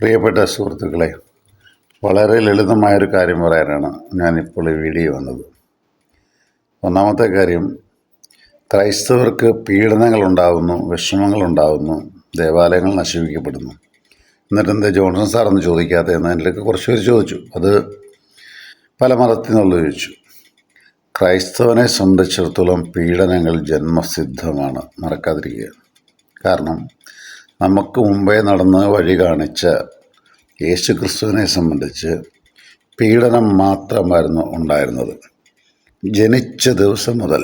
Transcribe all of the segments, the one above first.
പ്രിയപ്പെട്ട സുഹൃത്തുക്കളെ വളരെ ലളിതമായൊരു കാര്യം പറയാനാണ് ഞാനിപ്പോൾ ഈ വീഡിയോ വന്നത്. ഒന്നാമത്തെ കാര്യം ക്രൈസ്തവർക്ക് വിഷമങ്ങൾ ഉണ്ടാകുന്നു ദേവാലയങ്ങൾ നശിപ്പിക്കപ്പെടുന്നു. എന്നിട്ട് എന്താ ജോൺസൺ സാറൊന്ന് ചോദിക്കാത്ത എന്നതിലേക്ക് കുറച്ച് പേര് ചോദിച്ചു. അത് പല മതത്തിൽ നിന്നുള്ള ചോദിച്ചു. ക്രൈസ്തവനെ സംബന്ധിച്ചിടത്തോളം പീഡനങ്ങൾ ജന്മസിദ്ധമാണ് മറക്കാതിരിക്കുക. കാരണം നമുക്ക് മുമ്പേ നടന്ന് വഴി കാണിച്ച യേശു ക്രിസ്തുവിനെ സംബന്ധിച്ച് പീഡനം മാത്രമായിരുന്നു ഉണ്ടായിരുന്നത്. ജനിച്ച ദിവസം മുതൽ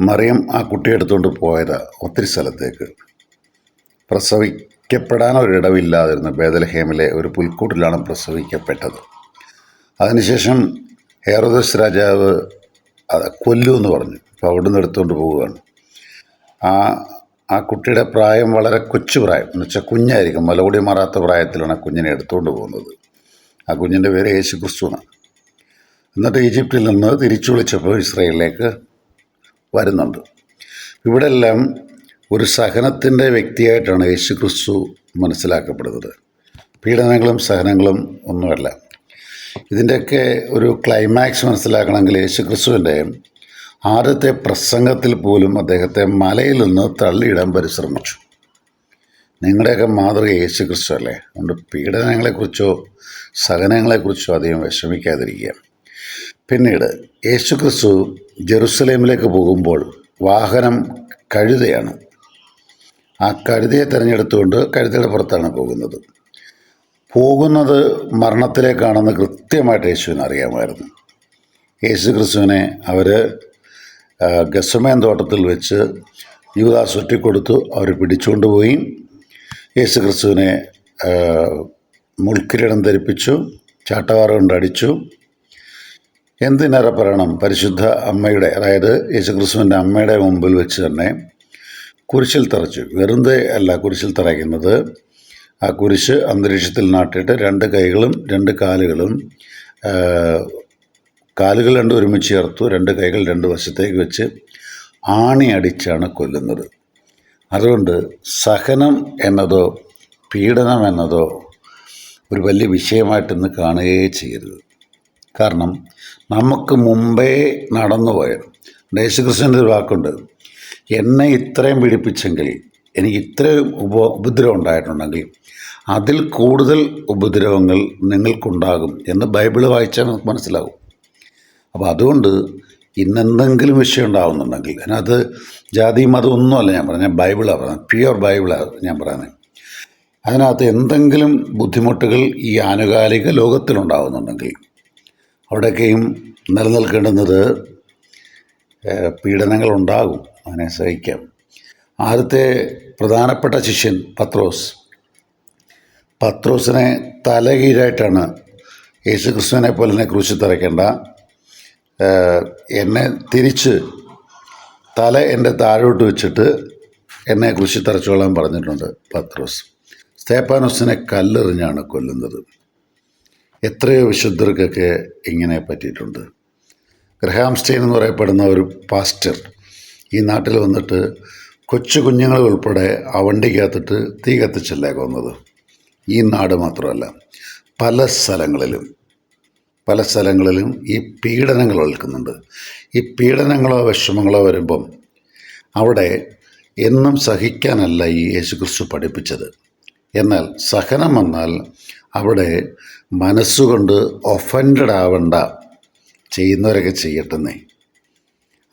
മറിയം ആ കുട്ടിയെ എടുത്തുകൊണ്ട് പോയത് ഒത്തിരി സ്ഥലത്തേക്ക്. പ്രസവിക്കപ്പെടാൻ ഒരിടവില്ലാതിരുന്നു ബേദലഹേമിലെ ഒരു പുൽക്കൂട്ടിലാണ് പ്രസവിക്കപ്പെട്ടത്. അതിനുശേഷം ഹേറോദസ് രാജാവ് കൊല്ലു എന്ന് പറഞ്ഞു. അപ്പോൾ അവിടുന്ന് എടുത്തുകൊണ്ട് പോവുകയാണ്. ആ ആ കുട്ടിയുടെ പ്രായം വളരെ കൊച്ചു പ്രായം. എന്ന് വെച്ചാൽ കുഞ്ഞായിരിക്കും. മലകുടി മാറാത്ത പ്രായത്തിലാണ് ആ കുഞ്ഞിനെ എടുത്തുകൊണ്ട് പോകുന്നത്. ആ കുഞ്ഞിന്റെ പേര് യേശു എന്നാണ്. എന്നിട്ട് ഈജിപ്തിൽ നിന്ന് തിരിച്ചു വിളിച്ചപ്പോൾ ഇസ്രയേലിലേക്ക് വരുന്നുണ്ട്. ഇവിടെ എല്ലാം ഒരു സഹനത്തിന്റെ വ്യക്തിയായിട്ടാണ് യേശു ക്രിസ്തു മനസ്സിലാക്കപ്പെടുന്നത്. പീഡനങ്ങളും സഹനങ്ങളും ഒന്നുമല്ല. ഇതിന്റെയൊക്കെ ഒരു ക്ലൈമാക്സ് മനസ്സിലാക്കണമെങ്കിൽ യേശു ക്രിസ്തുവിന്റെ ആദ്യത്തെ പ്രസംഗത്തിൽ പോലും അദ്ദേഹത്തെ മലയിൽ നിന്ന് തള്ളിയിടാൻ പരിശ്രമിച്ചു. നിങ്ങളുടെയൊക്കെ മാതൃക യേശു ക്രിസ്തു അല്ലേ? അതുകൊണ്ട് പീഡനങ്ങളെക്കുറിച്ചോ സഹനങ്ങളെക്കുറിച്ചോ അധികം വിഷമിക്കാതിരിക്കുക. പിന്നീട് യേശു ക്രിസ്തു ജെറുസലേമിലേക്ക് പോകുമ്പോൾ വാഹനം കഴുതയാണ്. ആ കഴുതയെ തിരഞ്ഞെടുത്തുകൊണ്ട് കഴുതയുടെ പുറത്താണ് പോകുന്നത്. പോകുന്നത് മരണത്തിലേക്കാണെന്ന് കൃത്യമായിട്ട് യേശുവിന് അറിയാമായിരുന്നു. യേശു ക്രിസ്തുവിനെ അവർ ഗസമേൻ തോട്ടത്തിൽ വെച്ച് യുവദാസ് ഒറ്റിക്കൊടുത്തു അവർ പിടിച്ചുകൊണ്ട് പോയി. യേശു ക്രിസ്തുവിനെ മുൾക്കിരീടം ധരിപ്പിച്ചു ചാട്ടവാറ കൊണ്ട് അടിച്ചു. എന്തിനേറെ പറയണം പരിശുദ്ധ അമ്മയുടെ അതായത് യേശുക്രിസ്തുവിന്റെ അമ്മയുടെ മുമ്പിൽ വെച്ച് തന്നെ കുരിശിൽ തറച്ചു. വെറുതെ അല്ല കുരിശിൽ തറയ്ക്കുന്നത്. ആ കുരിശ് അന്തരീക്ഷത്തിൽ നാട്ടിയിട്ട് രണ്ട് കൈകളും രണ്ട് കാലുകളും കാലുകൾ രണ്ടും ഒരുമിച്ച് ചേർത്തു രണ്ട് കൈകൾ രണ്ട് വശത്തേക്ക് വെച്ച് ആണി അടിച്ചാണ് കൊല്ലുന്നത്. അതുകൊണ്ട് സഹനം എന്നതോ പീഡനം എന്നതോ ഒരു വലിയ വിഷയമായിട്ടൊന്ന് കാണുകയേ ചെയ്യരുത്. കാരണം നമുക്ക് മുമ്പേ നടന്നുപോയത് യേശുക്രിസ്തുവിന്റെ ഒരു വാക്കുണ്ട് എന്നെ ഇത്രയും പിടിപ്പിച്ചെങ്കിൽ എനിക്ക് ഇത്രയും ഉപ ഉപദ്രവം ഉണ്ടായിട്ടുണ്ടെങ്കിൽ അതിൽ കൂടുതൽ ഉപദ്രവങ്ങൾ നിങ്ങൾക്കുണ്ടാകും എന്ന് ബൈബിൾ വായിച്ചാൽ നമുക്ക് മനസ്സിലാവും അപ്പോൾ അതുകൊണ്ട് ഇന്നെന്തെങ്കിലും വിഷയം ഉണ്ടാകുന്നുണ്ടെങ്കിൽ അതിനകത്ത് ജാതി മതം ഒന്നുമല്ല ഞാൻ പറഞ്ഞത്. ബൈബിളാണ് പറയുന്നത്. പ്യുവർ ബൈബിളാണ് ഞാൻ പറയുന്നത്. അതിനകത്ത് എന്തെങ്കിലും ബുദ്ധിമുട്ടുകൾ ഈ ആനുകാലിക ലോകത്തിലുണ്ടാകുന്നുണ്ടെങ്കിൽ അവിടെയൊക്കെയും നിലനിൽക്കേണ്ടുന്നത് പീഡനങ്ങൾ ഉണ്ടാകും അതിനെ സഹിക്കാം. ആദ്യത്തെ പ്രധാനപ്പെട്ട ശിഷ്യൻ പത്രോസ്. പത്രോസിനെ തലകീഴായിട്ടാണ് യേശുക്രിസ്തുവിനെ പോലെ തന്നെ ക്രൂശി തറയ്ക്കേണ്ട എന്നെ തിരിച്ച് തല എന്റെ താഴോട്ട് വെച്ചിട്ട് എന്നെ കുശി തറച്ചോളാൻ പറഞ്ഞിട്ടുണ്ട് പത്രോസ്. സ്തേപ്പാനോസിനെ കല്ലെറിഞ്ഞാണ് കൊല്ലുന്നത്. എത്രയോ വിശുദ്ധർക്കൊക്കെ ഇങ്ങനെ പറ്റിയിട്ടുണ്ട്. ഗ്രഹാം സ്റ്റെയിൻ എന്ന് പറയപ്പെടുന്ന ഒരു പാസ്റ്റർ ഈ നാട്ടിൽ വന്നിട്ട് കൊച്ചു കുഞ്ഞുങ്ങൾ ഉൾപ്പെടെ ആ വണ്ടിക്കകത്തിട്ട് തീ കത്തിച്ചല്ലേ കൊന്നത്? ഈ നാട് മാത്രമല്ല പല സ്ഥലങ്ങളിലും പല സ്ഥലങ്ങളിലും ഈ പീഡനങ്ങൾ ഏൽക്കുന്നുണ്ട്. ഈ പീഡനങ്ങളോ വിഷമങ്ങളോ വരുമ്പം അവിടെ എന്നും സഹിക്കാനല്ല ഈ യേശുക്രിസ്തു പഠിപ്പിച്ചത്. എന്നാൽ സഹനം വന്നാൽ അവിടെ മനസ്സുകൊണ്ട് ഒഫൻഡഡ് ആവണ്ട ചെയ്യുന്നവരൊക്കെ ചെയ്യട്ടെന്നേ.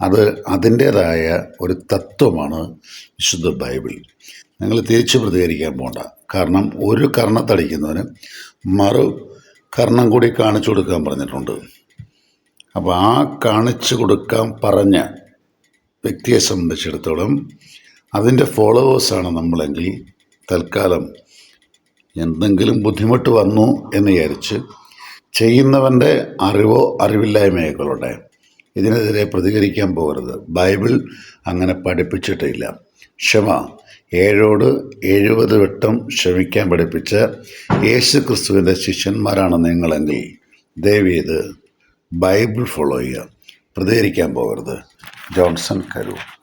അത് അതിന്റേതായ ഒരു തത്വമാണ് വിശുദ്ധ ബൈബിൾ. നിങ്ങൾ തിരിച്ചു പ്രതികരിക്കാൻ പോകണ്ട കാരണം ഒരു കർണത്തടിക്കുന്നവന് മറു കർണം കൂടി കാണിച്ചു കൊടുക്കാൻ പറഞ്ഞിട്ടുണ്ട്. അപ്പോൾ ആ കാണിച്ചു കൊടുക്കാൻ പറഞ്ഞ വ്യക്തിയെ സംബന്ധിച്ചിടത്തോളം അതിന്റെ ഫോളോവേഴ്സാണ് നമ്മളെങ്കിൽ തൽക്കാലം എന്തെങ്കിലും ബുദ്ധിമുട്ട് വന്നു എന്ന് വിചാരിച്ച് ചെയ്യുന്നവന്റെ അറിവോ അറിവില്ലായ്മയൊക്കെ ഇതിനെതിരെ പ്രതികരിക്കാൻ പോകരുത്. ബൈബിൾ അങ്ങനെ പഠിപ്പിച്ചിട്ടില്ല. ക്ഷമ. ഏഴോട് എഴുപത് വട്ടം ക്ഷമിക്കാൻ പഠിപ്പിച്ച യേശു ക്രിസ്തുവിന്റെ ശിഷ്യന്മാരാണ് നിങ്ങളെങ്കിൽ ദയവീത് ബൈബിൾ ഫോളോ ചെയ്യുക. പ്രതികരിക്കാൻ പോകരുത്. ജോൺസൺ കരൂർ.